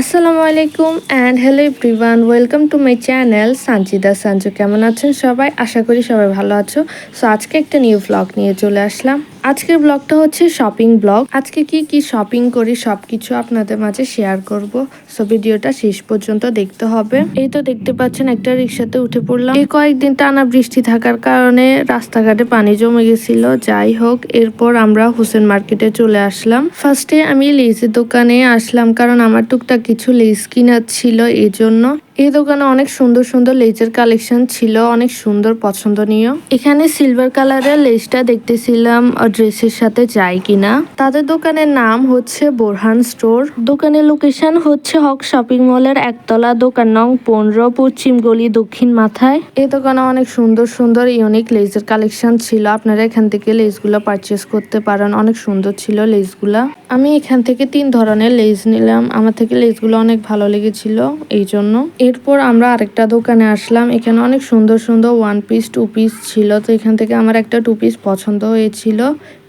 আসসালামু আলাইকুম and hello everyone welcome to my channel Sanjida Sanju. কেমন আছেন সবাই? আশা করি সবাই ভালো আছো। সো আজকে একটা নিউ ব্লগ নিয়ে চলে আসলাম। আজকের ব্লগটা হচ্ছে শপিং ব্লগ আজকে কি কি শপিং করি সব কিছু আপনাদের মাঝে শেয়ার করব। সো ভিডিওটা শেষ পর্যন্ত দেখতে হবে। এই তো দেখতে পাচ্ছেন, একটা রিক্সাতে উঠে পড়লাম। এই কয়েকদিন টানা বৃষ্টি থাকার কারণে রাস্তাঘাটে পানি জমে গেছিল। যাই হোক, এরপর আমরা হোসেন মার্কেটে চলে আসলাম। ফার্স্টে আমি লেজের দোকানে আসলাম, কারণ আমার টুকটাক কিছু লেস কিনার ছিল এই জন্য এই দোকানে অনেক সুন্দর সুন্দর লেজের কালেকশন ছিল, অনেক সুন্দর পছন্দনীয়। এখানে সিলভার কালারের লেসটা দেখতেছিলাম ড্রেসের সাথে যায় কিনা। তাদের দোকানের নাম হচ্ছে বোরহান স্টোর। দোকানের লোকেশন হচ্ছে হক শপিং মলের একতলা দোকান নং পনেরো, পশ্চিম গলি দক্ষিণ মাথায়। এই দোকানে অনেক সুন্দর সুন্দর ইউনিক লেজের কালেকশন ছিল। আপনারা এখান থেকে লেসগুলো পারচেস করতে পারেন। অনেক সুন্দর ছিল লেসগুলা আমি এখান থেকে তিন ধরনের লেস নিলাম। আমার থেকে লেসগুলো অনেক ভালো লেগেছিল এই জন্য এরপর আমরা আরেকটা দোকানে আসলাম। এখানে অনেক সুন্দর সুন্দর ওয়ান পিস টু পিস ছিল। তো এখান থেকে আমার একটা টু পিস পছন্দ হয়েছিল।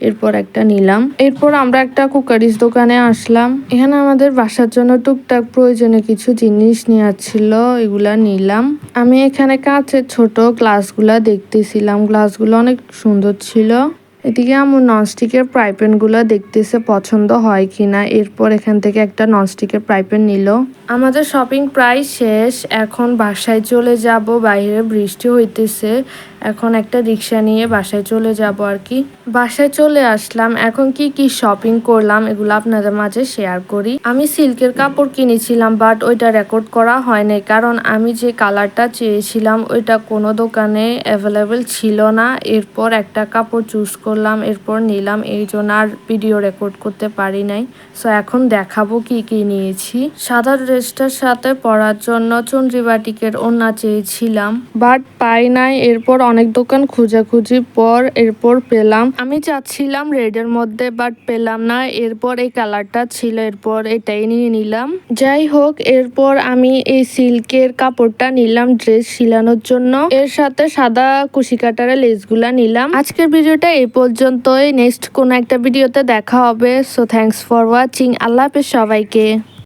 এরপর একটা নিলাম। এরপর আমরা একটা কুকারিস দোকানে আসলাম। এখানে আমাদের বাসার জন্য টুকটাক প্রয়োজনীয় কিছু জিনিস নেওয়ার ছিল। এগুলা নিলাম। আমি এখানে কাঁচের ছোট গ্লাসগুলা দেখতেছিলাম। গ্লাসগুলো অনেক সুন্দর ছিল। এদিকে আমার ননস্টিকের প্রাইপ্যানগুলো দেখতেছে পছন্দ হয় কি না এরপর এখান থেকে একটা ননস্টিকের প্রাইপেন নিল। আমাদের শপিং প্রায় শেষ, এখন বাসায় চলে যাব, বাইরে বৃষ্টি হইতেছে। এখন একটা রিক্সা নিয়ে বাসায় চলে যাব আর কি। বাসায় চলে আসলাম, এখন কি কি শপিং করলাম এগুলো আপনাদের মাঝে শেয়ার করি। আমি সিল্কের কাপড় কিনেছিলাম বাট ওইটা রেকর্ড করা হয়নি কারণ আমি যে কালারটা চেয়েছিলাম, ওইটা কোনো দোকানে অ্যাভেলেবেল ছিল না। এরপর একটা কাপড় চুজ করলাম, এরপর নিলাম, এই জন্য আর ভিডিও রেকর্ড করতে পারি নাই। সো এখন দেখাবো কি কি নিয়েছি। সাদা ড্রেসটার সাথে পরার জন্য চন্দ্রিবাটিকের ওনা চেয়েছিলাম বাট পাই নাই। এরপর অনেক দোকান খুঁজাখুঁজি পর এরপর পেলাম। আমি চাচ্ছিলাম রেডের মধ্যে বাট পেলাম না। এরপর এই কালারটা ছিল, এরপর এটাই নিয়ে নিলাম। যাই হোক, এরপর আমি এই সিল্কের কাপড়টা নিলাম ড্রেস শিলানোর জন্য। এর সাথে সাদা কুশি কাটারের লেসগুলা নিলাম। আজকের ভিডিওটা এই পর্যন্তই। নেক্সট কোন একটা ভিডিওতে দেখা হবে। সো থ্যাংকস ফর ওয়াচিং আল্লাহ হাফেজ সবাইকে।